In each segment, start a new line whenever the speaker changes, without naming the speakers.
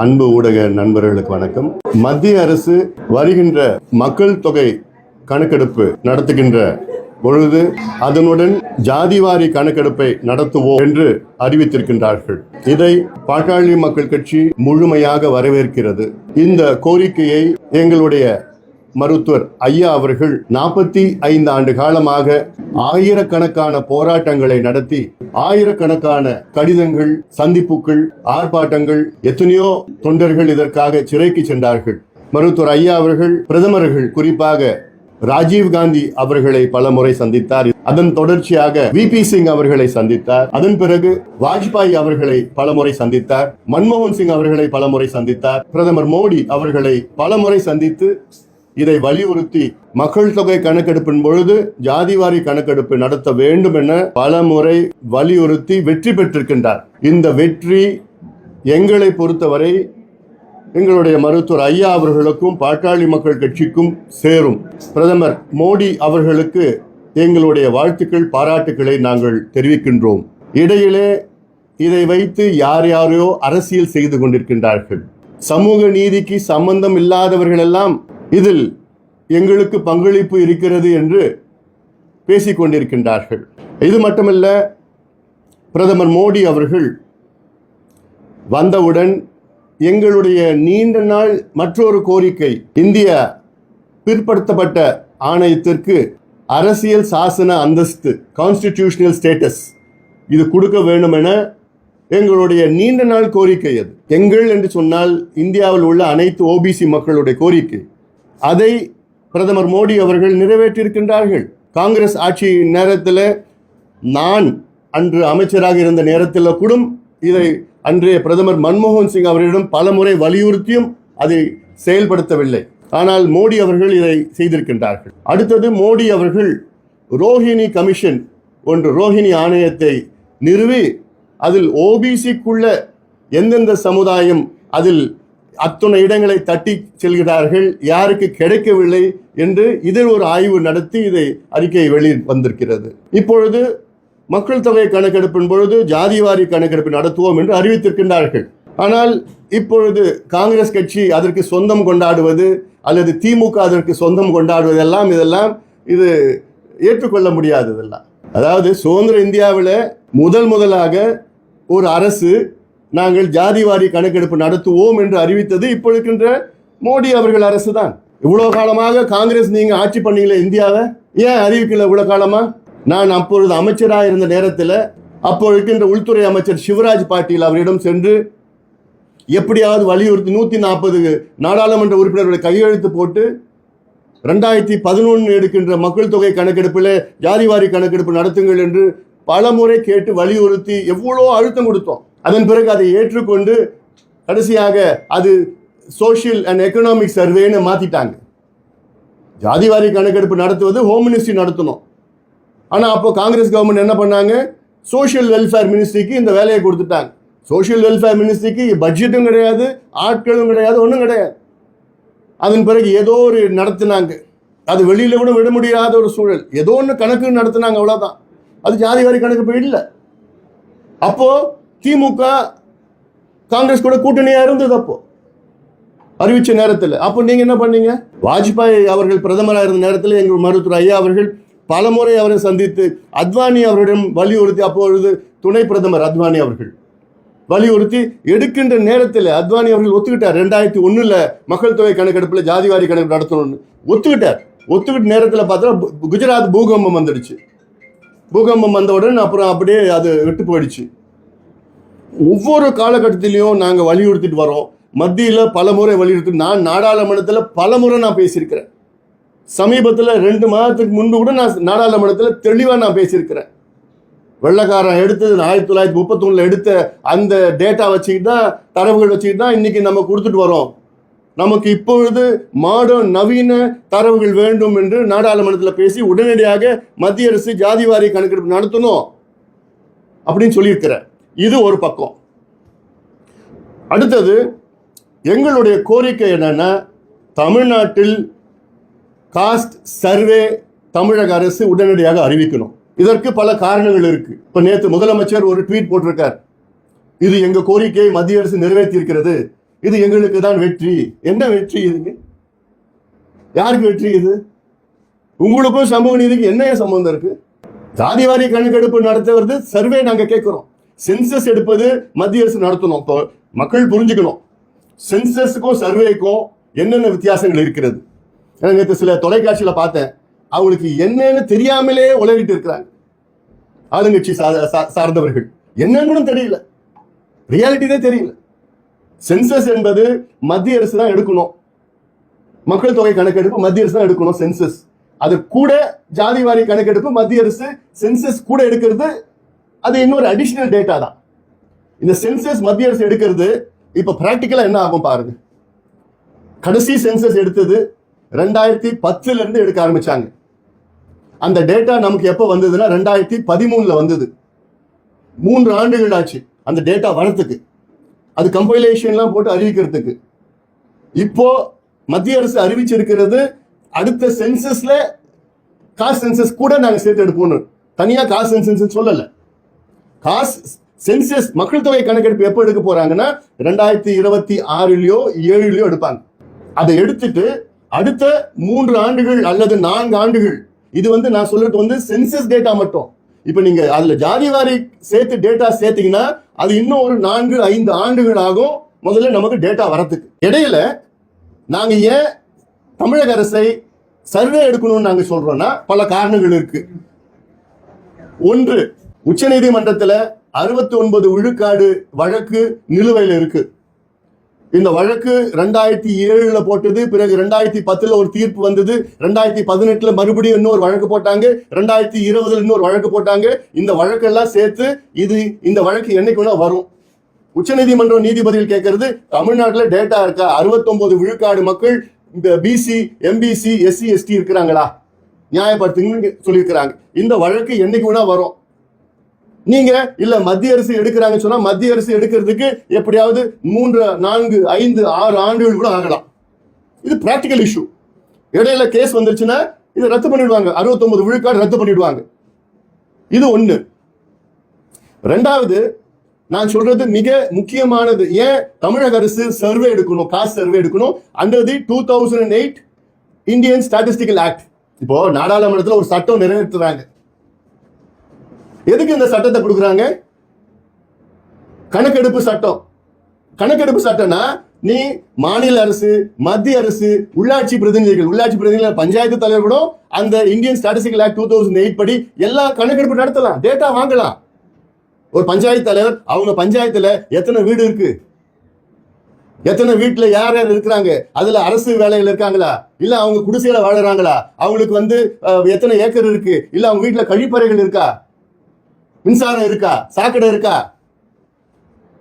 அன்பு ஊடக நண்பர்களுக்கு வணக்கம். மத்திய அரசு வருகின்ற மக்கள் தொகை கணக்கெடுப்பு நடத்துகின்ற பொழுது அதனுடன் ஜாதிவாரி கணக்கெடுப்பை நடத்துவோம் என்று அறிவித்திருக்கின்றார்கள். இதை பாட்டாளி மக்கள் கட்சி முழுமையாக வரவேற்கிறது. இந்த கோரிக்கையை எங்களுடைய மருத்துவர் ஐயா அவர்கள் நாற்பத்தி ஐந்து ஆண்டு காலமாக ஆயிரக்கணக்கான போராட்டங்களை நடத்தி ஆயிரக்கணக்கான கடிதங்கள் சந்திப்புகள் ஆர்ப்பாட்டங்கள் எத்தனையோ தொண்டர்கள் இதற்காக சிறைக்கு சென்றார்கள். மருத்துவர் ஐயா அவர்கள் பிரதமர்கள் குறிப்பாக ராஜீவ் காந்தி அவர்களை பல முறை சந்தித்தார். அதன் தொடர்ச்சியாக வி பி சிங் அவர்களை சந்தித்தார். அதன் பிறகு வாஜ்பாய் அவர்களை பல முறை சந்தித்தார். மன்மோகன் சிங் அவர்களை பல முறை சந்தித்தார். பிரதமர் மோடி அவர்களை பல முறை சந்தித்து இதை வலியுறுத்தி மக்கள் தொகை கணக்கெடுப்பின் பொழுது ஜாதிவாரி கணக்கெடுப்பு நடத்த வேண்டும் என பல முறை வலியுறுத்தி வெற்றி பெற்றிருக்கின்றார். இந்த வெற்றி எங்களை பொறுத்தவரை எங்களுடைய மருத்துவர் ஐயா அவர்களுக்கும் பாட்டாளி மக்கள் கட்சிக்கும் சேரும். பிரதமர் மோடி அவர்களுக்கு எங்களுடைய வாழ்த்துக்கள் பாராட்டுக்களை நாங்கள் தெரிவிக்கின்றோம். இடையிலே இதை வைத்து யார் யாரையோ அரசியல் செய்து கொண்டிருக்கின்றார்கள். சமூக நீதிக்கு சம்பந்தம் இல்லாதவர்களெல்லாம் இதில் எங்களுக்கு பங்களிப்பு இருக்கிறது என்று பேசிக்கொண்டிருக்கின்றார்கள். இது மட்டுமல்ல பிரதமர் மோடி அவர்கள் வந்தவுடன் எங்களுடைய நீண்ட நாள் மற்றொரு கோரிக்கை இந்திய பிற்படுத்தப்பட்ட ஆணையத்திற்கு அரசியல் சாசன அந்தஸ்து கான்ஸ்டிடியூஷனல் ஸ்டேட்டஸ் இது கொடுக்க வேண்டும் என எங்களுடைய நீண்ட நாள் கோரிக்கை அது. எங்கள் என்று சொன்னால் இந்தியாவில் உள்ள அனைத்து ஓபிசி மக்களுடைய கோரிக்கை. அதை பிரதமர் மோடி அவர்கள் நிறைவேற்றியிருக்கின்றார்கள். காங்கிரஸ் ஆட்சி நேரத்தில் நான் அன்று அமைச்சராக இருந்த நேரத்தில் கூட இதை அன்றைய பிரதமர் மன்மோகன் சிங் அவர்களிடம் பல முறை வலியுறுத்தியும் அதை செயல்படுத்தவில்லை. ஆனால் மோடி அவர்கள் இதை செய்திருக்கின்றார்கள். அடுத்தது மோடி அவர்கள் ரோஹிணி கமிஷன் ஒன்று ரோஹிணி ஆணையத்தை நிறுவி அதில் ஓபிசிக்குள்ள எந்தெந்த சமுதாயம் அதில் அத்துணை இடங்களை தட்டி செல்கிறார்கள். யாருக்கு கிடைக்கவில்லை என்று இதில் ஒரு ஆய்வு நடத்தி இதை அறிக்கை வெளி வந்திருக்கிறது. இப்பொழுது மக்கள் தொகை கணக்கெடுப்பின் பொழுது ஜாதிவாரி கணக்கெடுப்பு நடத்துவோம் என்று அறிவித்திருக்கின்றார்கள். ஆனால் இப்பொழுது காங்கிரஸ் கட்சி அதற்கு சொந்தம் கொண்டாடுவது அல்லது திமுக அதற்கு சொந்தம் கொண்டாடுவதெல்லாம் இதெல்லாம் இது ஏற்றுக்கொள்ள முடியாததெல்லாம். அதாவது சுதந்திர இந்தியாவில் முதல் முதலாக ஒரு அரசு நாங்கள் ஜாதிவாரி கணக்கெடுப்பு நடத்துவோம் என்று அறிவித்தது இப்போ இருக்கின்ற மோடி அவர்கள் அரசு தான் இவ்வளோ காலமாக காங்கிரஸ் நீங்க ஆட்சி பண்ணீங்களே இந்தியாவை? ஏன் அறிவிக்கல இவ்வளோ காலமா? நான் அப்பொழுது அமைச்சராக இருந்த நேரத்தில் அப்போ இருக்கின்ற உள்துறை அமைச்சர் சிவராஜ் பாட்டீல் அவரிடம் சென்று எப்படியாவது வலியுறுத்தி நூற்றி நாற்பது நாடாளுமன்ற உறுப்பினர்களை கையெழுத்து போட்டு ரெண்டாயிரத்தி பதினொன்று எடுக்கின்ற மக்கள் தொகை கணக்கெடுப்பில் ஜாதிவாரி கணக்கெடுப்பு நடத்துங்கள் என்று பல முறை கேட்டு வலியுறுத்தி எவ்வளோ அழுத்தம் கொடுத்தோம். அதன் பிறகு அதை ஏற்றுக்கொண்டு கடைசியாக அது சோஷியல் அண்ட் எக்கனாமிக் சர்வேன்னு மாற்றிட்டாங்க ஜாதிவாரி கணக்கெடுப்பு நடத்துவது ஹோம் மினிஸ்ட்ரி நடத்தணும். ஆனால் அப்போ காங்கிரஸ் கவர்மெண்ட் என்ன பண்ணாங்க? சோஷியல் வெல்ஃபேர் மினிஸ்ட்ரிக்கு இந்த வேலையை கொடுத்துட்டாங்க. சோஷியல் வெல்ஃபேர் மினிஸ்ட்ரிக்கு பட்ஜெட்டும் கிடையாது ஆட்களும் கிடையாது ஒன்றும் கிடையாது. அதன் பிறகு ஏதோ ஒரு நடத்தினாங்க. அது வெளியில் கூட விட முடியாத ஒரு சூழல். ஏதோ ஒன்று கணக்கு நடத்தினாங்க அவ்வளோதான் அது ஜாதி வாரி கணக்கு போய் இல்லை அப்போது திமுக காங்கிரஸ் கூட கூட்டணியா இருந்தது அப்போ. அறிவிச்ச நேரத்தில். அப்போ நீங்க என்ன பண்ணீங்க? வாஜ்பாய் அவர்கள் பிரதமராக இருந்த நேரத்தில் எங்கள் மருத்துவர் ஐயா அவர்கள் பலமுறை அவரை சந்தித்து அத்வானி அவரிடம் வலியுறுத்தி அப்பொழுது துணை பிரதமர் அத்வானி அவர்கள். வலியுறுத்தி எடுக்கின்ற நேரத்தில் அத்வானி அவர்கள் ஒத்துக்கிட்டார். ரெண்டாயிரத்தி ஒண்ணுல மக்கள் தொகை கணக்கெடுப்பில் ஜாதிவாரி கணக்கு நடத்தணும்னு. ஒத்துக்கிட்டார். ஒத்துக்கிட்ட நேரத்தில் பார்த்தா குஜராத் பூகம்பம் வந்துடுச்சு. பூகம்பம் வந்தவுடன் அப்புறம் அப்படியே அது விட்டு போயிடுச்சு. ஒவ்வொரு காலகட்டத்திலையும் நாங்கள் வலியுறுத்திட்டு வரோம். மத்தியில் பல முறை வலியுறுத்தி நான் நாடாளுமன்றத்தில் பல முறை நான் பேசியிருக்கிறேன். சமீபத்தில் ரெண்டு மாதத்துக்கு முன்பு கூட நான் நாடாளுமன்றத்தில் தெளிவாக நான் பேசியிருக்கிறேன். வெள்ளக்காரன் எடுத்தது ஆயிரத்தி தொள்ளாயிரத்தி முப்பத்தொன்னில் எடுத்த அந்த டேட்டா வச்சுக்கிட்டு தான் தரவுகள் வச்சுக்கிட்டு தான் இன்றைக்கி நம்ம கொடுத்துட்டு வரோம். நமக்கு இப்பொழுது மாடர்ன் நவீன தரவுகள் வேண்டும் என்று நாடாளுமன்றத்தில் பேசி உடனடியாக மத்திய அரசு ஜாதிவாரி கணக்கெடுப்பு நடத்தணும் அப்படின்னு சொல்லியிருக்கிறேன். இது ஒரு பக்கம். அடுத்தது எங்களுடைய கோரிக்கை என்னன்னா தமிழ்நாட்டில் காஸ்ட் சர்வே தமிழக அரசு உடனடியாக அறிவிக்கணும். இதற்கு பல காரணங்கள் இருக்கு. இப்ப நேற்று முதலமைச்சர் ஒரு ட்வீட் போட்டிருக்கார். இது எங்க கோரிக்கையை மத்திய அரசு நிறைவேற்றியிருக்கிறது. இது எங்களுக்கு தான் வெற்றி. என்ன வெற்றி இதுங்க? யாருக்கு வெற்றி இது? உங்களுக்கும் சமூக நீதிக்கு என்ன சம்பந்தம் இருக்கு? ஜாதிவாரி கணக்கெடுப்பு நடத்துவது சர்வே நாங்க கேட்கிறோம். சென்சஸ் எடுப்பது மத்திய அரசு நடத்தணும். இப்போ மக்கள் புரிஞ்சுக்கணும். சென்சஸுக்கும் சர்வேக்கும் என்னென்ன வித்தியாசங்கள் இருக்கிறது? ஏன்னா நேற்று சில தொலைக்காட்சியில் பார்த்தேன். அவங்களுக்கு என்னன்னு தெரியாமலே உலகிட்டு இருக்கிறாங்க. ஆளுங்கட்சி சார்ந்தவர்கள். என்னன்னு கூட தெரியல. ரியாலிட்டி தெரியல. சென்சஸ் என்பது மத்திய அரசு தான் எடுக்கணும். மக்கள் தொகை கணக்கெடுப்பு மத்திய அரசு தான் எடுக்கணும் சென்சஸ் அது கூட ஜாதிவாரி கணக்கெடுப்பு மத்திய அரசு சென்சஸ் கூட எடுக்கிறது அது இன்னொரு அடிஷனல் டேட்டா தான். இந்த சென்சஸ் மத்திய அரசு எடுக்கிறது இப்போ ப்ராக்டிக்கலாக என்ன ஆகும் பாருங்க. கடைசி சென்சஸ் எடுத்தது ரெண்டாயிரத்தி பத்துலேருந்து எடுக்க ஆரம்பித்தாங்க அந்த டேட்டா நமக்கு எப்போ வந்ததுன்னா ரெண்டாயிரத்தி பதிமூணில் வந்தது. மூன்று ஆண்டுகள் ஆச்சு அந்த டேட்டா வரத்துக்கு அது கம்பைலேஷன்லாம் போட்டு அறிவிக்கிறதுக்கு. இப்போ மத்திய அரசு அறிவிச்சிருக்கிறது அடுத்த சென்சஸ்ல காசு சென்சஸ் கூட நாங்கள் சேர்த்து எடுப்போம்னு. தனியாக காசு சென்சஸ் சொல்லலை. காசு சென்சஸ் மக்கள் தொகை கணக்கெடுப்பு எப்போ எடுக்க போறாங்கன்னா ரெண்டாயிரத்தி இருபத்தி ஆறுலயோ ஏழுலயோ எடுப்பாங்க. அதை எடுத்துட்டு அடுத்த மூன்று ஆண்டுகள் அல்லது நான்கு ஆண்டுகள் இது வந்து நான் சொல்றது வந்து சென்சஸ் டேட்டா மட்டும். இப்ப நீங்க அதுல ஜாதிவாரி சேர்த்து டேட்டா சேர்த்தீங்கன்னா அது இன்னும் ஒரு நான்கு ஐந்து ஆண்டுகள் ஆகும் முதல்ல நமக்கு டேட்டா வரத்துக்கு. இடையில நாங்க ஏன் தமிழக அரசை சர்வே எடுக்கணும்னு நாங்க சொல்றோம்னா பல காரணங்கள் இருக்கு. ஒன்று உச்சநீதிமன்றத்தில் அறுபத்தி ஒன்பது விழுக்காடு வழக்கு நிலுவையில் இருக்கு. இந்த வழக்கு ரெண்டாயிரத்தி ஏழுல போட்டது பிறகு ரெண்டாயிரத்தி பத்துல ஒரு தீர்ப்பு வந்தது ரெண்டாயிரத்தி பதினெட்டுல மறுபடியும் இன்னொரு வழக்கு போட்டாங்க ரெண்டாயிரத்தி இருபதுல இன்னொரு வழக்கு போட்டாங்க. இந்த வழக்கெல்லாம் சேர்த்து இது இந்த வழக்கு என்னைக்கு வேணா வரும். உச்சநீதிமன்றம் நீதிபதிகள் கேட்கறது தமிழ்நாட்டில் டேட்டா இருக்கா? 69 விழுக்காடு மக்கள் இந்த பிசி எம்பிசி எஸ்சி எஸ்டி இருக்கிறாங்களா? நியாயப்படுத்துங்கன்னு சொல்லியிருக்கிறாங்க. இந்த வழக்கு என்னைக்கு வேணா வரும். நீங்க இல்ல மத்திய அரசு எடுக்கிறாங்க சொன்னா மத்திய அரசு எடுக்கிறதுக்கு எப்படியாவது மூன்று நான்கு ஐந்து ஆறு ஆண்டுகள் கூட ஆகலாம். இது பிராக்டிக்கல் இஷ்யூ இடையில கேஸ் வந்துருச்சுன்னா இதை ரத்து பண்ணிடுவாங்க. 69 விழுக்காடு ரத்து பண்ணிடுவாங்க. இது ஒண்ணு. ரெண்டாவது நான் சொல்றது மிக முக்கியமானது. ஏன் தமிழக அரசு சர்வே எடுக்கணும்? காசு சர்வே எடுக்கணும்? Under the two thousand eight Indian Statistical Act இப்போ நாடாளுமன்றத்தில் ஒரு சட்டம் நிறைவேற்றுறாங்க. எதுக்கு இந்த சட்டத்தை கொடுக்குறாங்க? கணக்கெடுப்பு சட்டம். கணக்கெடுப்பு சட்டம்னா நீ மாநில அரசு மத்திய அரசு உள்ளாட்சி பிரதிநிதிகள் உள்ளாட்சி பிரதிநிதிகள் பஞ்சாயத்து தலைவர் கூட அந்த Indian Statistical Act two thousand eight படி எல்லா கணக்கெடுப்பு நடத்தலாம். டேட்டா வாங்கலாம். ஒரு பஞ்சாயத்து தலைவர் அவங்க பஞ்சாயத்துல எத்தனை வீடு இருக்கு? எத்தனை வீட்டுல யார் யார் இருக்கிறாங்க? அதுல அரசு வேலையில் இருக்காங்களா? இல்ல அவங்க குடிசையில வாழறாங்களா? அவங்களுக்கு வந்து எத்தனை ஏக்கர் இருக்கு? இல்ல அவங்க வீட்டுல கழிப்பறைகள் இருக்கா? மின்சாரம் இருக்கா? சாக்கடை இருக்கா?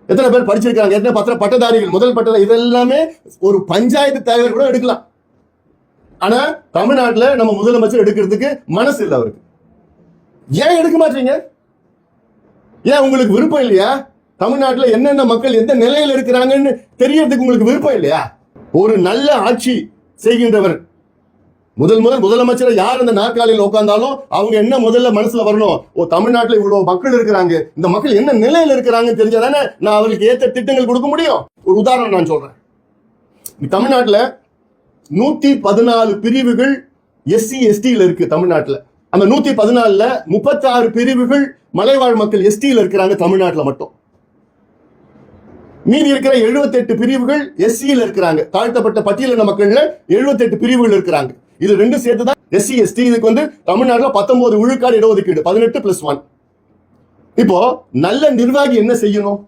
எத்தனை பேர் படிச்சிருக்காங்க? எத்தனை பத்திர பட்டதாரிகள்? முதல் பட்டதாரி இதெல்லாமே ஒரு பஞ்சாயத்து தலைவர் கூட எடுக்கலாம். ஆனா தமிழ்நாட்டில் நம்ம முதலமைச்சர் எடுக்கிறதுக்கு மனசு இல்லை அவருக்கு. ஏன் எடுக்க மாட்டீங்க? ஏன் உங்களுக்கு விருப்பம் இல்லையா? தமிழ்நாட்டில் என்னென்ன மக்கள் எந்த நிலையில் இருக்கிறாங்கன்னு தெரியறதுக்கு உங்களுக்கு விருப்பம் இல்லையா? ஒரு நல்ல ஆட்சி செய்கின்றவர் முதல் முதல் முதலமைச்சர் யார் அந்த நாற்காலியில் உட்கார்ந்தாலும் அவங்க என்ன முதல்ல மனசுல வரணும்? ஓ தமிழ்நாட்டில் இவ்வளவு மக்கள் இருக்கிறாங்க. இந்த மக்கள் என்ன நிலையில இருக்கிறாங்கன்னு தெரிஞ்சாதானே நான் அவர்களுக்கு ஏத்த திட்டங்கள் கொடுக்க முடியும்? ஒரு உதாரணம் நான் சொல்றேன். தமிழ்நாட்டில் நூத்தி பதினாலு பிரிவுகள் எஸ்சி எஸ்டியில் இருக்கு தமிழ்நாட்டில். அந்த நூத்தி பதினாலுல முப்பத்தாறு பிரிவுகள் மலைவாழ் மக்கள் எஸ்டியில் இருக்கிறாங்க தமிழ்நாட்டில் மட்டும். மீதி இருக்கிற 78 பிரிவுகள் எஸ்சியில் இருக்கிறாங்க. தாழ்த்தப்பட்ட பட்டியலின மக்கள்ல 78 பிரிவுகள் இருக்கிறாங்க. இது ரெண்டு சேர்த்து தான் எஸ்சி எஸ்டி இதுக்கு வந்து தமிழ்நாட்டில் பத்தொன்பது விழுக்காடு இடஒதுக்கீடு பதினெட்டு பிளஸ் ஒன் இப்போ நல்ல நிர்வாகி என்ன செய்யணும்?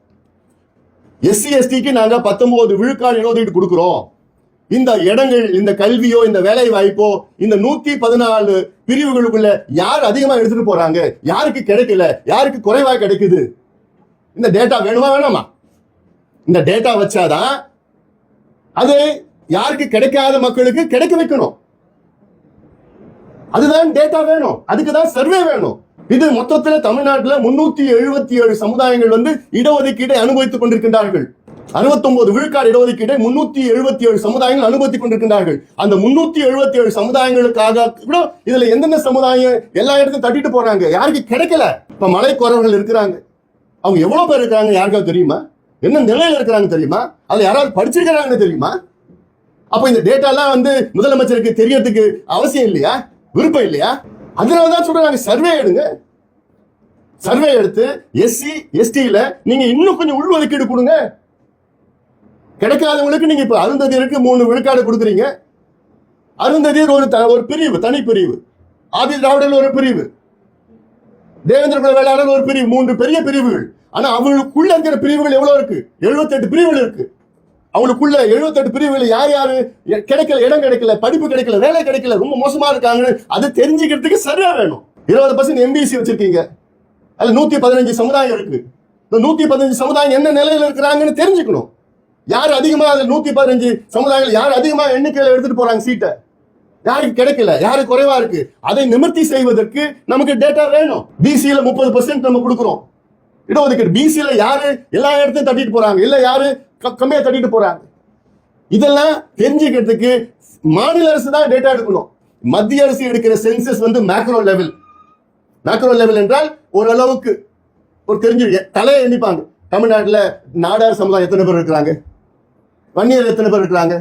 எஸ்சி எஸ்டிக்கு நாங்க 19 விழுக்காடு இடஒதுக்கீடு கொடுக்குறோம். இந்த இடங்கள் இந்த கல்வியோ இந்த வேலை வாய்ப்போ இந்த நூத்தி பதினாலு பிரிவுகளுக்குள்ள யார் அதிகமா எடுத்துட்டு போறாங்க? யாருக்கு கிடைக்கல? யாருக்கு குறைவா கிடைக்குது? இந்த டேட்டா வேணுமா வேணாமா? இந்த டேட்டா வச்சாதான் அது யாருக்கு கிடைக்காத மக்களுக்கு கிடைக்க வைக்கணும். அதுதான் டேட்டா வேணும். அதுக்கு தான் சர்வே வேணும். இது மொத்தத்துல தமிழ்நாட்டுல முன்னூத்தி எழுபத்தி ஏழு சமுதாயங்கள் வந்து இடஒதுக்கீட்டை அனுபவித்துக் கொண்டிருக்கின்றார்கள். 69 விழுக்காடு இடஒதுக்கீட்டை முன்னூத்தி எழுபத்தி ஏழு சமுதாயங்கள் அனுபவித்துக் கொண்டிருக்கின்றார்கள். அந்த முன்னூத்தி எழுபத்தி ஏழு சமுதாயங்களுக்காக கூட இதுல எந்தெந்த சமுதாயம் எல்லா இடத்தையும் தட்டிட்டு போறாங்க? யாருக்கு கிடைக்கல? இப்ப மலை குறவர்கள் இருக்கிறாங்க. அவங்க எவ்வளவு பேர் இருக்கிறாங்க? யாருக்காவது தெரியுமா? என்ன நிலையில இருக்கிறாங்க தெரியுமா? அதுல யாராவது படிச்சிருக்கிறாங்கன்னு தெரியுமா? அப்ப இந்த டேட்டாலாம் வந்து முதலமைச்சருக்கு தெரியறதுக்கு அவசியம் இல்லையா? விருப்பம் இல்லையா? அதனாலதான் சொல்றாங்க சர்வே எடுங்க. சர்வே எடுத்து எஸ்சி எஸ்டியில நீங்க இன்னும் கொஞ்சம் உள்ஒதுக்கீடு கொடுங்க. கிடைக்காதவங்களுக்கு நீங்க இப்ப அருந்ததியருக்கு மூணு விழுக்காடு கொடுக்குறீங்க. அருந்ததியர் ஒரு த- ஒரு பிரிவு தனி பிரிவு ஆதி திராவிடர் ஒரு பிரிவு. தேவேந்திர குல வேளாளர் ஒரு பிரிவு மூன்று பெரிய பிரிவுகள். ஆனா அவங்களுக்குள்ள இருக்கிற பிரிவுகள் எவ்வளவு இருக்கு? 78 பிரிவுகள் இருக்கு. அவங்களுக்குள்ள 78 பிரிவுகள் யார் யாரு? கிடைக்கல இடம் கிடைக்கல படிப்பு கிடைக்கல வேலை கிடைக்கல ரொம்ப மோசமா இருக்காங்கன்னு அதை தெரிஞ்சுக்கிறதுக்கு சரியா வேணும். இருபது பர்சன்ட் எம்பிசி வச்சிருக்கீங்க. அதுல நூத்தி பதினஞ்சு சமுதாயம் இருக்கு. இந்த நூத்தி பதினஞ்சு சமுதாயம் என்ன நிலையில இருக்கிறாங்கன்னு தெரிஞ்சுக்கணும். யார் அதிகமா அதுல நூத்தி பதினஞ்சு சமுதாயங்கள் யார் அதிகமா எண்ணிக்கையில எடுத்துட்டு போறாங்க சீட்டை யாருக்கு கிடைக்கல யாருக்கு குறைவா இருக்கு? அதை நிவர்த்தி செய்வதற்கு நமக்கு டேட்டா வேணும். பிசியில முப்பது பர்சன்ட் நம்ம கொடுக்குறோம். இடஒதுக்கீடு. பிசியில யாரு எல்லா இடத்தையும் தட்டிட்டு போறாங்க. இல்ல யாரு கம்மியா தட்டிட்டு போறாங்க. இதெல்லாம் தெரிஞ்சுக்கிறதுக்கு மாநில அரசு தான் டேட்டா எடுக்கணும். மத்திய அரசு எடுக்கிற சென்சஸ் வந்து மேக்ரோ லெவல் மேக்ரோ லெவல் என்றால் ஓரளவுக்கு ஒரு தெரிஞ்சு தலையை எண்ணிப்பாங்க. தமிழ்நாட்டில் நாடார் சமுதாயம் எத்தனை பேர் இருக்கிறாங்க? வன்னியர் எத்தனை பேர் இருக்கிறாங்க?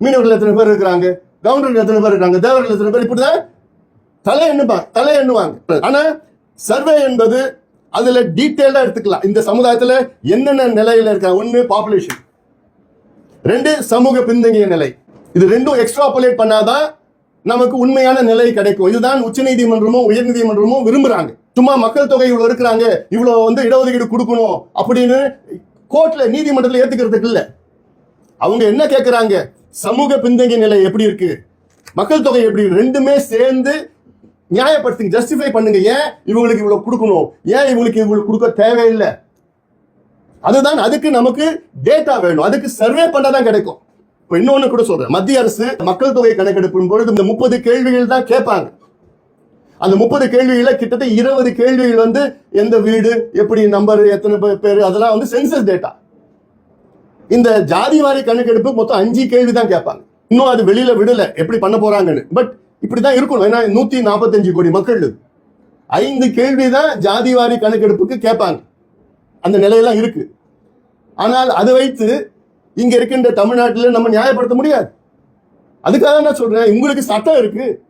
மீனவர்கள் எத்தனை பேர் இருக்கிறாங்க? கவுண்டர்கள் எத்தனை பேர் இருக்காங்க தேவர்கள் எத்தனை பேர்? இப்படிதான் தலை எண்ணுப்பாங்க தலை எண்ணுவாங்க. ஆனா சர்வே என்பது அதுல டீட்டெயிலா எடுத்துக்கலாம். இந்த சமுதாயத்துல என்னென்ன நிலையில இருக்காங்க? ஒண்ணு பாப்புலேஷன் ரெண்டு சமூக பின்தங்கிய நிலை. இது ரெண்டும் எக்ஸ்ட்ராபுலேட் பண்ணாதான் நமக்கு உண்மையான நிலை கிடைக்கும். இதுதான் உச்சநீதிமன்றமும் உயர்நீதிமன்றமும் விரும்புறாங்க. சும்மா மக்கள் தொகை இவ்வளவு இருக்கிறாங்க இவ்வளவு வந்து இடஒதுக்கீடு கொடுக்கணும் அப்படின்னு கோர்ட்ல நீதிமன்றத்தில் ஏத்துக்கிறதுக்கு இல்ல. அவங்க என்ன கேட்கிறாங்க சமூக பின்தங்கிய நிலை எப்படி இருக்கு? மக்கள் தொகை எப்படி ரெண்டுமே சேர்ந்து நியாயப்படுத்துங்க ஜஸ்டிஃபை பண்ணுங்க. ஏன் இவங்களுக்கு இவ்வளவு கொடுக்கணும்? ஏன் இவங்களுக்கு இவங்களுக்கு கொடுக்க தேவையில்லை? அதுதான் அதுக்கு நமக்கு டேட்டா வேணும். அதுக்கு சர்வே பண்ணாதான் கிடைக்கும். இப்போ இன்னொன்னு கூட சொல்றேன். மத்திய அரசு மக்கள் தொகை கணக்கெடுப்பின் பொழுது இந்த முப்பது கேள்விகள் தான் கேட்பாங்க. அந்த முப்பது கேள்விகளை கிட்டத்தட்ட இருபது கேள்விகள் வந்து எந்த வீடு எப்படி நம்பர் எத்தனை பேர் அதெல்லாம் வந்து சென்சஸ் டேட்டா இந்த ஜாதி வாரி கணக்கெடுப்பு மொத்தம் அஞ்சு கேள்வி தான் கேட்பாங்க. இன்னும் அது வெளியில விடல. எப்படி பண்ண போறாங்கன்னு. பட் இப்படிதான் இருக்கணும். ஏன்னா நூத்தி நாற்பத்தஞ்சு கோடி மக்கள். ஐந்து கேள்வி தான் ஜாதி வாரி கணக்கெடுப்புக்கு கேட்பாங்க. அந்த நிலையெல்லாம் இருக்கு. ஆனால் அதை வைத்து இங்க இருக்கின்ற தமிழ்நாட்டில் நம்ம நியாயப்படுத்த முடியாது. அதுக்காக நான் சொல்றேன் உங்களுக்கு சட்டம் இருக்கு.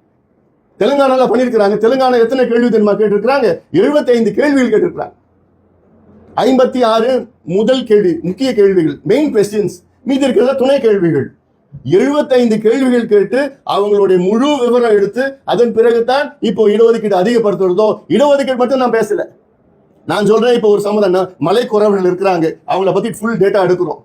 தெலுங்கானால பண்ணியிருக்கிறாங்க. தெலுங்கானா எத்தனை கேள்வி தெரியுமா கேட்டிருக்கிறாங்க? 75 கேள்விகள் கேட்டிருக்கிறாங்க. ஐம்பத்தி ஆறு முதல் கேள்வி முக்கிய கேள்விகள் மெயின் கொஸ்டின்ஸ் மீதி இருக்கிறத துணை கேள்விகள். 75 கேள்விகள் கேட்டு அவங்களுடைய முழு விவரம் எடுத்து அதன் பிறகுதான் இப்போ இடஒதுக்கீடு அதிகப்படுத்துறதோ இடஒதுக்கீடு மட்டும் நான் பேசல. நான் சொல்றேன் இப்போ ஒரு சமுதாயம் மலை குறவர்கள் இருக்கிறாங்க. அவங்கள பத்தி ஃபுல் டேட்டா எடுக்கிறோம்.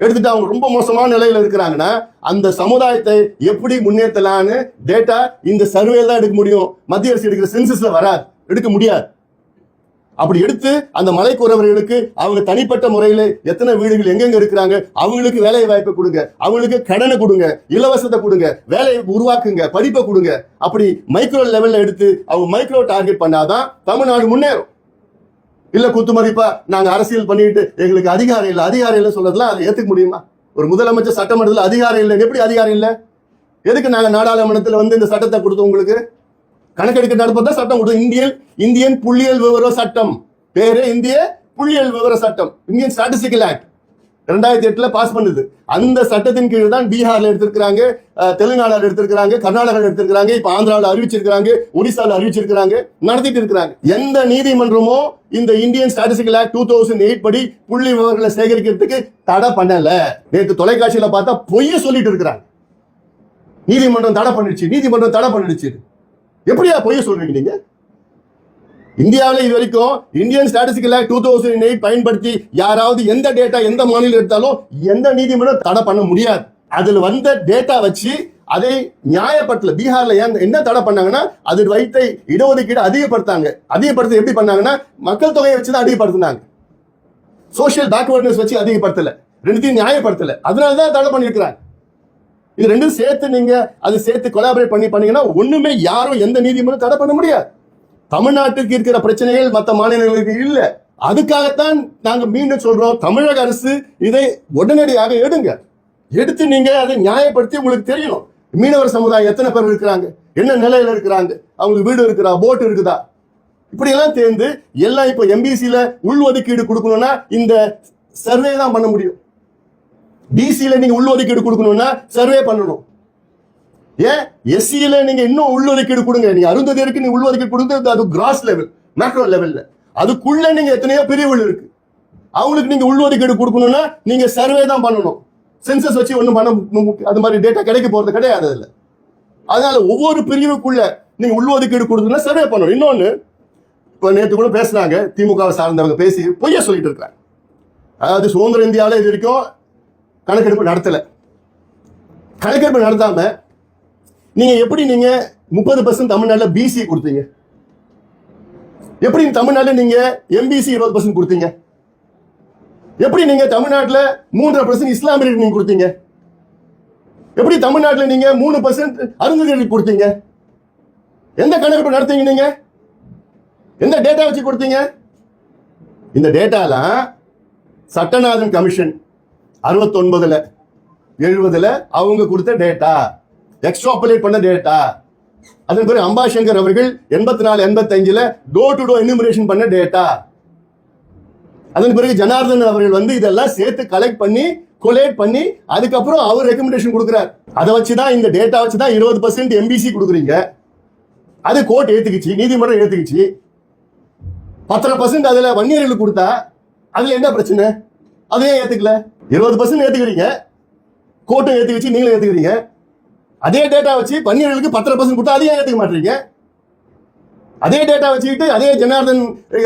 எடுத்துட்டு அவங்க ரொம்ப மோசமான நிலையில இருக்கிறாங்கன்னா அந்த சமுதாயத்தை எப்படி முன்னேற்றலான்னு டேட்டா இந்த சர்வே தான் எடுக்க முடியும். மத்திய அரசு எடுக்கிற சென்சஸ்ல வராது. எடுக்க முடியாது. அப்படி எடுத்து அந்த மலைக்குறவர்களுக்கு அவங்க தனிப்பட்ட முறையில் எத்தனை வீடுகள் எங்கெங்க இருக்கிறாங்க அவங்களுக்கு வேலை வாய்ப்பை கொடுங்க அவங்களுக்கு கடனை கொடுங்க இலவசத்தை கொடுங்க வேலையை உருவாக்குங்க படிப்பை கொடுங்க. அப்படி மைக்ரோ லெவல்ல எடுத்து அவங்க மைக்ரோ டார்கெட் பண்ணாதான் தமிழ்நாடு முன்னேறும். இல்ல குத்துமதிப்பா நாங்க அரசியல் பண்ணிட்டு எங்களுக்கு அதிகாரம் இல்லை அதிகாரம் இல்லை சொல்றதுலாம் அதை ஏத்துக்க முடியுமா? ஒரு முதலமைச்சர் சட்டமன்றத்தில் அதிகாரம் இல்லை எப்படி அதிகாரம் இல்லை? எதுக்கு நாங்க நாடாளுமன்றத்தில் வந்து இந்த சட்டத்தை கொடுத்தோம் உங்களுக்கு? கணக்கெடுக்க நடப்பதான் சட்டம் கொடுத்தது. இந்தியன் இந்தியன் புள்ளியியல் விவர சட்டம். பேரு இந்திய புள்ளியியல் விவர சட்டம். இந்தியன் ஸ்டாட்டிஸ்டிக்கல் ஆக்ட் ரெண்டாயிரத்தி எட்டுல பாஸ் பண்ணுது. அந்த சட்டத்தின் கீழ் தான் பீகார்ல எடுத்திருக்கிறாங்க தெலுங்கானால எடுத்திருக்கிறாங்க கர்நாடகாவில் எடுத்திருக்கிறாங்க இப்ப ஆந்திராவில் அறிவிச்சிருக்கிறாங்க ஒடிசால அறிவிச்சிருக்கிறாங்க நடத்திட்டு இருக்கிறாங்க. எந்த நீதிமன்றமும் இந்த Indian Statistical Act two thousand eight படி புள்ளி விவரங்களை சேகரிக்கிறதுக்கு தடை பண்ணல. நேற்று தொலைக்காட்சியில பார்த்தா பொய்ய சொல்லிட்டு இருக்கிறாங்க. நீதிமன்றம் தடை பண்ணிடுச்சு நீதிமன்றம் தடை பண்ணிடுச்சு. எப்படியா பொய்ய சொல்றீங்க நீங்க? இந்தியாவில் இது வரைக்கும் Indian Statistical Act two thousand eight பயன்படுத்தி யாராவது எந்த டேட்டா எந்த மாநிலம் எடுத்தாலும் எந்த நீதிமன்றம் தடை பண்ண முடியாது. அதில் வந்த டேட்டா வச்சு அதை நியாயப்படுத்தல. பீகார்ல ஏன் என்ன தடை பண்ணாங்கன்னா அது வைத்த இடஒதுக்கீடு அதிகப்படுத்தாங்க அதிகப்படுத்த எப்படி பண்ணாங்கன்னா மக்கள் தொகையை வச்சு தான் அதிகப்படுத்தினாங்க. சோஷியல் பேக்வர்ட்னஸ் வச்சு அதிகப்படுத்தல. ரெண்டுத்தையும் நியாயப்படுத்தல. அதனால தான் தடை பண்ணியிருக்கிறாங்க. இது ரெண்டும் சேர்த்து நீங்க அது சேர்த்து கொலாபரேட் பண்ணி பண்ணீங்கன்னா ஒண்ணுமே யாரும் எந்த நீதிமன்றம் தடை பண்ண முடியாது. தமிழ்நாட்டுக்கு இருக்கிற பிரச்சனைகள் மற்ற மாநிலங்களுக்கு இல்லை. அதுக்காகத்தான் நாங்க மீண்டும் சொல்றோம் தமிழக அரசு இதை உடனடியாக எடுங்க. எடுத்து நீங்க அதை நியாயப்படுத்தி உங்களுக்கு தெரியணும். மீனவர் சமுதாயம் எத்தனை பேர் இருக்கிறாங்க? என்ன நிலையில இருக்கிறாங்க? அவங்களுக்கு வீடு இருக்குதா? போட் இருக்குதா? இப்படி எல்லாம் சேர்ந்து எல்லாம் இப்போ எம்பிசியில் உள் ஒதுக்கீடு கொடுக்கணும்னா இந்த சர்வே தான் பண்ண முடியும். பிசியில நீங்க உள்ஒதுக்கீடு கொடுக்கணும்னா சர்வே பண்ணணும். ஏன்? எஸ்சியில நீங்க இன்னும் உள்ஒதுக்கீடு கொடுங்க. நீங்க அருந்ததியருக்கு நீங்கள் உள்ஒதுக்கீடு கொடுங்க. அது கிராஸ் லெவல் மேக்ரோ லெவல்ல அதுக்குள்ள நீங்க எத்தனையோ பிரிவுகள் இருக்கு. அவங்களுக்கு நீங்க உள்ஒதுக்கீடு கொடுக்கணும்னா நீங்க சர்வே தான் பண்ணணும். சென்சஸ் வச்சு ஒன்றும் பண்ண அது மாதிரி டேட்டா கிடைக்க போறது கிடையாது அதில். அதனால ஒவ்வொரு பிரிவுக்குள்ள நீங்க உள்ஒதுக்கீடு கொடுக்கணும்னா சர்வே பண்ணணும். இன்னொன்று இப்போ நேற்று கூட பேசுனாங்க திமுகவை சார்ந்தவங்க பேசி பொய்ய சொல்லிட்டு இருக்காங்க. அதாவது சுதந்திர இந்தியாவில் இது வரைக்கும் கணக்கெடுப்பு நடத்தலை. கணக்கெடுப்பு நடத்தாம நீங்க எப்படி நீங்க முப்பது பர்சன்ட் தமிழ்நாட்டில் பிசி கொடுத்தீங்க? எப்படி தமிழ்நாட்டில் நீங்க எம்பிசி இருபது பர்சன்ட் கொடுத்தீங்க? எப்படி நீங்க தமிழ்நாட்டில் மூன்றரை பர்சன்ட் இஸ்லாமியர்களுக்கு நீங்க கொடுத்தீங்க? எப்படி தமிழ்நாட்டில் நீங்க மூணு பர்சன்ட் அருந்ததிகளுக்கு கொடுத்தீங்க? எந்த கணக்கெடுப்பு நடத்தீங்க நீங்க? எந்த டேட்டா வச்சு கொடுத்தீங்க? இந்த டேட்டாலாம் சட்டநாதன் கமிஷன் அறுபத்தொன்பதுல எழுபதுல அவங்க கொடுத்த டேட்டா எக்ஸ்ட்ராபுலேட் பண்ண டேட்டா அதன் பிறகு அம்பாசங்கர் அவர்கள் எண்பத்தி நாலு எண்பத்தஞ்சுல டோர் டு டோர் எனுமரேஷன் பண்ண டேட்டா அதன் பிறகு ஜனார்தன் அவர்கள் வந்து இதெல்லாம் சேர்த்து கலெக்ட் பண்ணி கொலேட் பண்ணி அதுக்கப்புறம் அவர் ரெக்கமெண்டேஷன் கொடுக்குறார். அதை வச்சு தான் இந்த டேட்டா வச்சு தான் இருபது பர்சன்ட் எம்பிசி கொடுக்குறீங்க. அது கோர்ட் ஏற்றுக்குச்சு நீதிமன்றம் ஏற்றுக்குச்சு பத்தரை பர்சன்ட் அதில் வன்னியர்களுக்கு கொடுத்தா அதில் என்ன பிரச்சனை? அதையே ஏற்றுக்கல இருபது பர்சன்ட் ஏத்துக்கிறீங்க. கோர்ட்டும் வச்சு நீங்களும் ஏத்துக்கிறீங்க. அதே டேட்டா வச்சு பன்னியர்களுக்கு பத்தரை பர்சன்ட் கொடுத்தா அதையும் ஏத்துக்க மாட்டீங்க? அதே டேட்டா வச்சுக்கிட்டு அதே ஜனார்தன்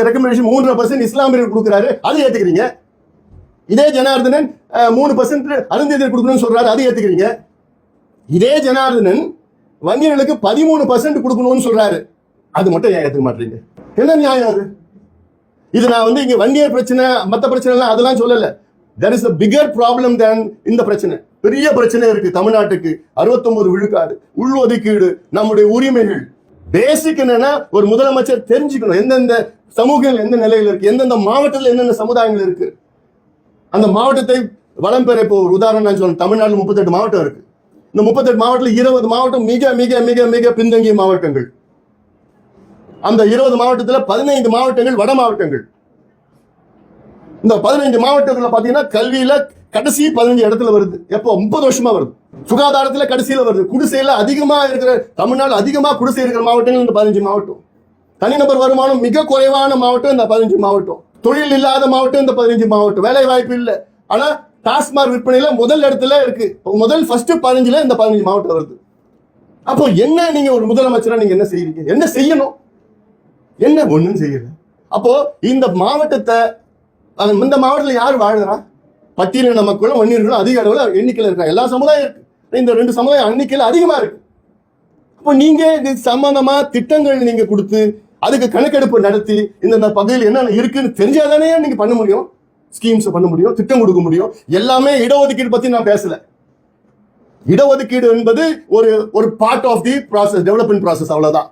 ரெக்கமெண்டேஷன் மூன்றரை பர்சன்ட் இஸ்லாமியர்கள் கொடுக்குறாரு அதை ஏத்துக்கிறீங்க. இதே ஜனார்தனன் மூணு பர்சன்ட் அருந்ததியர் கொடுக்கணும்னு சொல்றாரு அதை ஏத்துக்கிறீங்க. இதே ஜனார்தனன் வன்னியர்களுக்கு பதிமூணு பர்சன்ட் கொடுக்கணும்னு சொல்றாரு அது மட்டும் ஏன் ஏத்துக்க மாட்டீங்க? என்ன நியாயம் அது? இது நான் வந்து இங்க வன்னியர் பிரச்சனை மத்த பிரச்சனை எல்லாம் அதெல்லாம் சொல்லலை. There is a figure problem then இந்த பிரச்சனை. பெரிய பிரச்சனை இருக்கு தமிழ்நாட்டுக்கு. 69 விழுக்காடு உள்ஒதுக்கீடு நம்முடைய உரிமைகள். பேசிக் என்னன்னா ஒரு முதலமைச்சர் தெரிஞ்சுக்கணும். எந்தெந்த சமூகங்கள் எந்த நிலையில் இருக்கு எந்தெந்த மாவட்டத்தில் என்னென்ன சமுதாயங்கள் இருக்கு. அந்த மாவட்டத்தை வளம் பெற இப்போ ஒரு உதாரணம் நான் சொல்லணும் தமிழ்நாட்டில் முப்பத்தெட்டு மாவட்டம் இருக்கு. இந்த முப்பத்தெட்டு மாவட்டத்தில் இருபது மாவட்டம் மிக மிக மிக மிக பின்தங்கிய மாவட்டங்கள். அந்த இருபது மாவட்டத்தில் பதினைந்து மாவட்டங்கள் வட மாவட்டங்கள். இந்த பதினைஞ்சு மாவட்டத்தில் பார்த்தீங்கன்னா கல்வியில் கடைசி பதினஞ்சு இடத்துல வருது. எப்போ? முப்பது வருஷமா வருது. சுகாதாரத்தில் கடைசியில் வருது. குடிசையில் அதிகமாக இருக்கிற தமிழ்நாடு அதிகமாக குடிசை இருக்கிற மாவட்டங்கள் இந்த பதினஞ்சு மாவட்டம். தனிநபர் வருமானம் மிக குறைவான மாவட்டம் இந்த பதினஞ்சு மாவட்டம். தொழில் இல்லாத மாவட்டம் இந்த பதினஞ்சு மாவட்டம். வேலை வாய்ப்பு இல்லை. ஆனால் டாஸ்மாக் விற்பனையில் முதல் இடத்துல இருக்கு. முதல் ஃபர்ஸ்ட் பதினஞ்சுல இந்த பதினஞ்சு மாவட்டம் வருது. அப்போ என்ன நீங்க ஒரு முதலமைச்சராக நீங்க என்ன செய்யறீங்க என்ன செய்யணும்? என்ன ஒண்ணும் செய்யல. அப்போ இந்த மாவட்டத்தை அது இந்த மாவட்டத்தில் யார் வாழுறா? பட்டியலின மக்களும் வன்னியர்களும் அதிக அளவில் எண்ணிக்கையில் இருக்காங்க எல்லா சமுதாயம் இருக்கு. இந்த ரெண்டு சமுதாயம் எண்ணிக்கையில் அதிகமாக இருக்கு. அப்போ நீங்கள் இது சம்பந்தமாக திட்டங்கள் நீங்கள் கொடுத்து அதுக்கு கணக்கெடுப்பு நடத்தி இந்த பகுதியில் என்னென்ன இருக்குன்னு தெரிஞ்சாதானே நீங்கள் பண்ண முடியும்? ஸ்கீம்ஸ் பண்ண முடியும் திட்டம் கொடுக்க முடியும். எல்லாமே இடஒதுக்கீடு பற்றி நான் பேசலை. இடஒதுக்கீடு என்பது ஒரு ஒரு part of the process development process அவ்வளோதான்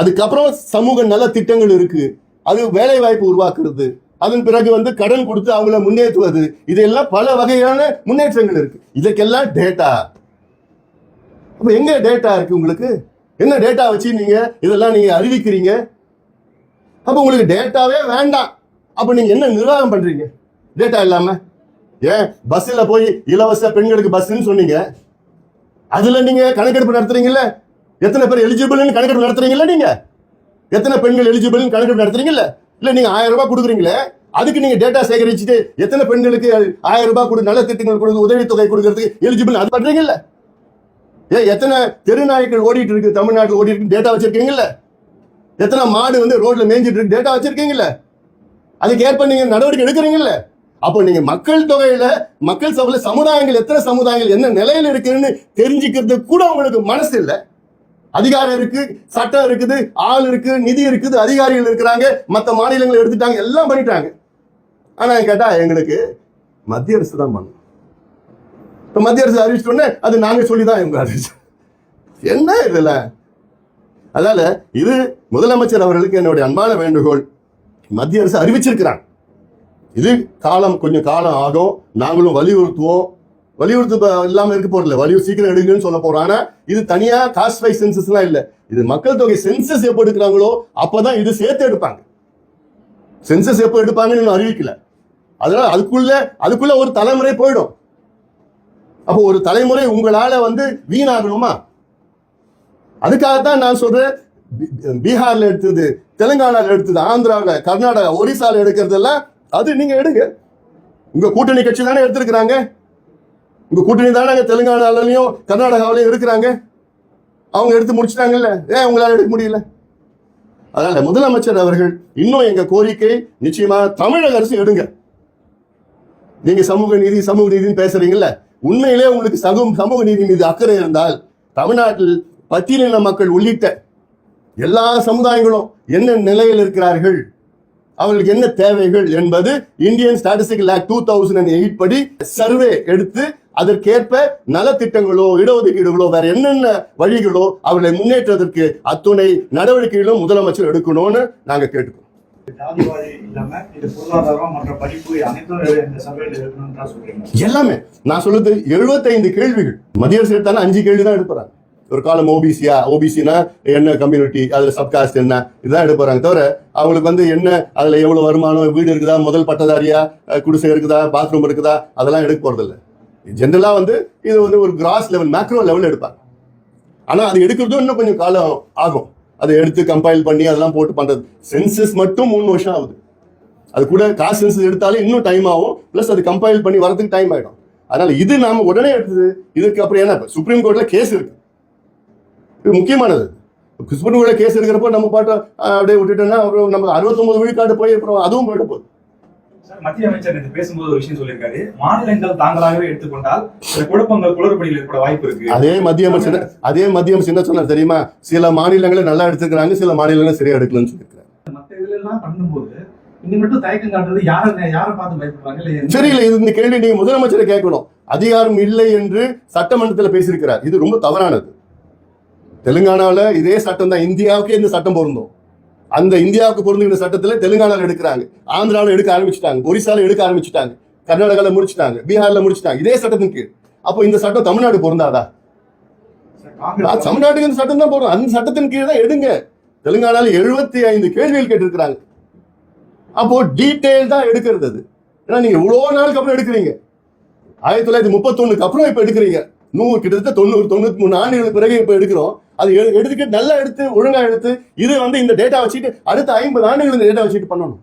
அதுக்கப்புறம் சமூக நல திட்டங்கள் இருக்குது அது வேலை வாய்ப்பு உருவாக்குறது. அதன் பிறகு வந்து கடன் கொடுத்து அவங்கள முன்னேற்றுவது. இதெல்லாம் பல வகையான முன்னேற்றங்கள் இருக்கு. இதுக்கெல்லாம் டேட்டா அப்போ எங்க டேட்டா இருக்கு உங்களுக்கு? என்ன டேட்டா வச்சு நீங்க இதெல்லாம் நீங்க அறிவிக்கிறீங்க? அப்ப உங்களுக்கு டேட்டாவே வேண்டாம். அப்ப நீங்க என்ன நிர்வாகம் பண்றீங்க? டேட்டா இல்லாம. ஏன்? பஸ்ல போய் இலவச பெண்களுக்கு பஸ்ன்னு சொன்னீங்க. அதுல நீங்க கணக்கெடுப்பு நடத்துறீங்கல்ல? எத்தனை பேர் எலிஜிபிள்னு கணக்கெடுப்பு நடத்துறீங்கல்ல நீங்க? எத்தனை பெண்கள் எலிஜிபிள்னு கணக்கெடுப்பு நடத்துறீங்களா இல்லை நீங்கள் ஆயிரம் ரூபாய் கொடுக்குறீங்களே அதுக்கு நீங்கள் டேட்டா சேகரிச்சுட்டு எத்தனை பெண்களுக்கு ஆயிரம் ரூபாய் கொடு நல்ல திட்டங்கள் கொடுத்து உதவித்தொகை கொடுக்கறதுக்கு எலிஜிபிள் அது பண்ணுறீங்கல்ல ஏ எத்தனை தெருநாய்கள் ஓடிட்டு இருக்கு தமிழ்நாட்டில் ஓடிட்டு இருக்கு டேட்டா வச்சிருக்கீங்கல்ல? எத்தனை மாடு வந்து ரோட்ல மேய்ஞ்சிட்டு இருக்கு டேட்டா வச்சிருக்கீங்கல்ல? அதுக்கு ஏற்ப நீங்க நடவடிக்கை எடுக்கிறீங்கல்ல? அப்போ நீங்க மக்கள் தொகையில மக்கள் சபையில சமுதாயங்கள் எத்தனை சமுதாயங்கள் என்ன நிலையில இருக்குன்னு தெரிஞ்சுக்கிறது கூட உங்களுக்கு மனசு இல்லை. அதிகாரம் இருக்கு சட்டம் இருக்குது ஆள் இருக்கு நிதி இருக்குது அதிகாரிகள் இருக்கிறாங்க மற்ற மாநிலங்கள் எடுத்துட்டாங்க எல்லாம் பண்ணிட்டாங்க. ஆனா கேட்டா எங்களுக்கு மத்திய அரசு தான் பண்ணும் இப்ப மத்திய அரசு அறிவிச்சிட்டோன்னே அது நாங்க சொல்லி தான் இவங்க அறிவிச்சோம். என்ன இதுல? அதனால இது முதலமைச்சர் அவர்களுக்கு என்னுடைய அன்பான வேண்டுகோள். மத்திய அரசு அறிவிச்சிருக்கிறாங்க. இது காலம் கொஞ்சம் காலம் ஆகும். நாங்களும் வலியுறுத்துவோம். வலியுறுத்து இல்லாம இருக்க போறதில்ல. வலியுறு சீக்கிரம் எடுங்கன்னு சொல்ல போறோம் ஆனா இது தனியா காஸ்ட் வைஸ் சென்சஸ்லாம் இல்ல. இது மக்கள் தொகை சென்சஸ் எப்போ எடுக்கிறாங்களோ அப்பதான் இது சேர்த்து எடுப்பாங்க. சென்சஸ் எப்போ எடுப்பாங்கன்னு இன்னும் அறிவிக்கல. அதனால அதுக்குள்ள அதுக்குள்ள ஒரு தலைமுறை போயிடும். அப்போ ஒரு தலைமுறை உங்களால வந்து வீணாகணுமா? அதுக்காகத்தான் நான் சொல்றேன். பீகார்ல எடுத்தது தெலுங்கானால எடுத்தது ஆந்திராவில் கர்நாடகா ஒரிசால எடுக்கிறதெல்லாம் அது நீங்க எடுங்க. உங்க கூட்டணி கட்சி தானே எடுத்திருக்கிறாங்க. உங்க கூட்டணி தானே தெலுங்கானாலையும் கர்நாடகாவிலையும் இருக்கிறாங்க. அவங்க எடுத்து முடிச்சிட்டாங்கல்ல? ஏன் உங்களால் எடுக்க முடியல? அதனால முதலமைச்சர் அவர்கள் இன்னும் எங்க கோரிக்கை நிச்சயமா தமிழக அரசு எடுங்க. நீங்க சமூக நீதி சமூக நீதினு பேசுறீங்கல்ல? உண்மையிலே உங்களுக்கு சமூக சமூக நீதி மீது அக்கறை இருந்தால் தமிழ்நாட்டில் பத்தியலின மக்கள் உள்ளிட்ட எல்லா சமுதாயங்களும் என்ன நிலையில் இருக்கிறார்கள்? அவர்களுக்கு என்ன தேவைகள் என்பது Indian Statistical Act two thousand and eight படி சர்வே எடுத்து அதற்கேற்ப நலத்திட்டங்களோ இடஒதுக்கீடுகளோ வேற என்னென்ன வழிகளோ அவர்களை முன்னேற்றத்திற்கு அத்துணை நடவடிக்கைகளும் முதலமைச்சர் எடுக்கணும்னு நாங்க கேட்டுக்கோம் எல்லாமே. நான் சொல்றது 75 கேள்விகள். மத்திய அரசு எடுத்தாலும் அஞ்சு கேள்வி தான் எடுப்புறாங்க ஒரு காலம் ஓபிசியா ஓபிசினா என்ன கம்யூனிட்டி அதுல சப்காஸ்ட் என்ன இதுதான் எடுப்புறாங்க தவிர அவங்களுக்கு வந்து என்ன அதுல எவ்வளவு வருமானம் வீடு இருக்குதா முதல் பட்டதாரியா குடிசை இருக்குதா பாத்ரூம் இருக்குதா அதெல்லாம் எடுக்க போறது ஜென்ரலாக வந்து இது வந்து ஒரு கிராஸ் லெவல் மேக்ரோ லெவல் எடுப்பாங்க. ஆனால் அது எடுக்கிறதும் இன்னும் கொஞ்சம் காலம் ஆகும். அதை எடுத்து கம்பைல் பண்ணி அதெல்லாம் போட்டு பண்ணுறது சென்சஸ் மட்டும் மூணு வருஷம் ஆகுது. அது கூட காசு சென்சஸ் எடுத்தாலும் இன்னும் டைம் ஆகும். ப்ளஸ் அது கம்பைல் பண்ணி வரதுக்கு டைம் ஆகிடும் அதனால் இது நாம் உடனே எடுத்தது இதுக்கு அப்புறம் என்ன? சுப்ரீம் கோர்ட்டில் கேஸ் இருக்கு. இது முக்கியமானது. சுப்ரீம் கோர்ட்டில் கேஸ் இருக்கிறப்போ நம்ம பாட்டை அப்படியே விட்டுட்டோம்னா அப்புறம் நம்ம அறுபத்தொம்பது விழுக்காடு போய் அப்புறம் அதுவும் போயிட போகுது.
மத்திய அமைச்சர் நேற்று பேசும்போது ஒரு விஷயம் சொல்லியிருக்காரு. மாநிலங்கள் தாங்களாகவே எடுத்துக்கொண்டால் சில குழப்பங்கள் குளறுபடியில் ஏற்பட வாய்ப்பு இருக்கு.
அதே மத்திய அமைச்சர் அதே மத்திய அமைச்சர் என்ன சொன்னார் தெரியுமா? சில மாநிலங்களை நல்லா எடுத்துக்கிறாங்க சில மாநிலங்களை சரியா எடுக்கலன்னு சொல்லியிருக்காரு
மற்ற இதுல எல்லாம் பண்ணும்போது
சரியில்லை இது இந்த கேள்வி நீங்க முதலமைச்சரை கேட்கணும். அதிகாரம் இல்லை என்று சட்டமன்றத்தில் பேசியிருக்கிறார். இது ரொம்ப தவறானது. தெலுங்கானாவில் இதே சட்டம் தான் இந்தியாவுக்கே இந்த சட்டம் பொருந்தும். அந்த இந்தியாவுக்கு பொருந்துகிற சட்டத்தில் தெலுங்கானாவில் எடுக்கிறாங்க. ஆந்திராவில் எடுக்க ஆரம்பிச்சிட்டாங்க. ஒரிசால எடுக்க ஆரம்பிச்சிட்டாங்க. கர்நாடகாவில் முடிச்சிட்டாங்க. பீகார்ல முடிச்சிட்டாங்க. இதே சட்டத்தின் கீழ். அப்போ இந்த சட்டம் தமிழ்நாடு பொருந்தாதா? தமிழ்நாட்டுக்கு இந்த சட்டம் தான் போறோம் அந்த சட்டத்தின் கீழ் தான் எடுங்க. தெலுங்கானால எழுபத்தி ஐந்து கேள்விகள் கேட்டிருக்கிறாங்க. அப்போ டீட்டெயில் தான் எடுக்கிறது அது. ஏன்னா நீங்க இவ்வளோ நாளுக்கு அப்புறம் எடுக்கிறீங்க. ஆயிரத்தி தொள்ளாயிரத்தி முப்பத்தொன்னுக்கு அப்புறம் இப்ப எடுக்கிறீங்க. நூறு கிட்டத்தட்ட தொண்ணூறு தொண்ணூத்தி மூணு ஆண்டுகளுக்கு பிறகு இப்ப எடுக்கிறோம். அது எடு- எடுத்துக்கிட்டு நல்லா எடுத்து ஒழுங்கா எடுத்து இது வந்து இந்த டேட்டா வச்சுட்டு அடுத்த ஐம்பது ஆண்டுகள் இந்த டேட்டா வச்சுட்டு பண்ணணும்.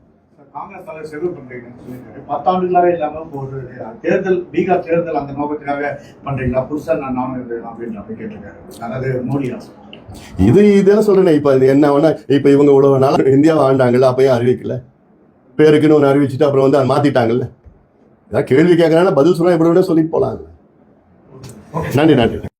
காங்கிரஸ் தலைவர் செல்வ பண்றீங்கன்னு பத்தாண்டுகளாவே இல்லாம ஒரு தேர்தல் பீகார் தேர்தல் அந்த நோக்கத்துக்காக பண்றீங்களா? புதுசா நான் அப்படின்னு அப்படி கேட்டிருக்காரு. அதாவது மோடி அரசு
இது இதெல்லாம் சொல்றேன் இப்ப இது என்ன வேணா இப்ப இவங்க இவ்வளவு நாள் இந்தியாவை ஆண்டாங்கல்ல அப்பயும் அறிவிக்கல. பேருக்குன்னு ஒன்று அறிவிச்சுட்டு அப்புறம் வந்து அதை மாத்திட்டாங்கல்ல. ஏதாவது கேள்வி கேட்கறாங்கன்னா பதில் சொன்னா இப்படி விட சொல்லிட்டு போலாம் நன்றி நன்றி.